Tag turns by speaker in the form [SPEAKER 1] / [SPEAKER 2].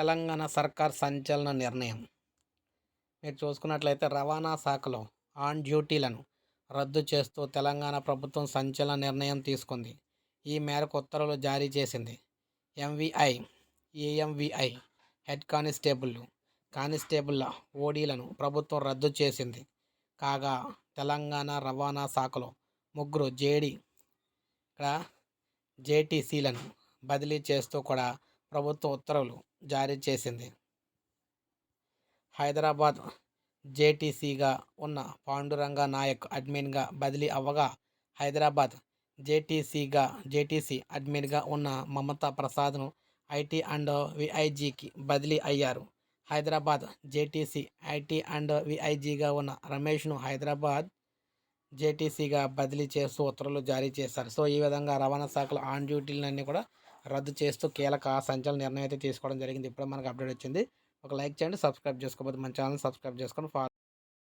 [SPEAKER 1] తెలంగాణ సర్కార్ సంచలన నిర్ణయం. మీరు చూసుకున్నట్లయితే రవాణా శాఖలో ఆన్ డ్యూటీలను రద్దు చేస్తూ తెలంగాణ ప్రభుత్వం సంచలన నిర్ణయం తీసుకుంది. ఈ మేరకు ఉత్తర్వులు జారీ చేసింది. ఎంవిఐ ఏఎంవిఐ హెడ్ కానిస్టేబుల్ కానిస్టేబుల్ల ఓడీలను ప్రభుత్వం రద్దు చేసింది. కాగా తెలంగాణ రవాణా శాఖలో ముగ్గురు జేడీ ఇక్కడ జేటీసీలను బదిలీ చేస్తూ కూడా ప్రభుత్వ ఉత్తర్వులు జారీ చేసింది. హైదరాబాద్ జేటీసీగా ఉన్న పాండురంగ నాయక్ అడ్మిన్గా బదిలీ అవ్వగా హైదరాబాద్ జేటీసీగా జేటీసీ అడ్మిన్గా ఉన్న మమతా ప్రసాద్ను ఐటీ అండ్ విఐజీకి బదిలీ అయ్యారు. హైదరాబాద్ జేటీసీ ఐటీ అండ్ విఐజీగా ఉన్న రమేష్ను హైదరాబాద్ జేటీసీగా బదిలీ చేస్తూ ఉత్తర్వులు జారీ చేశారు. సో ఈ విధంగా రవాణా శాఖలో ఆన్ డ్యూటీలన్నీ కూడా రద్దు చేస్తూ కీలక సంచలన నిర్ణయం అయితే తీసుకోవడం జరిగింది. ఇప్పుడు మనకు అప్డేట్ వచ్చింది. ఒక లైక్ చేయండి సబ్స్క్రైబ్ చేసుకోకపోతే మన ఛానల్ సబ్స్క్రైబ్ చేసుకొని ఫాలో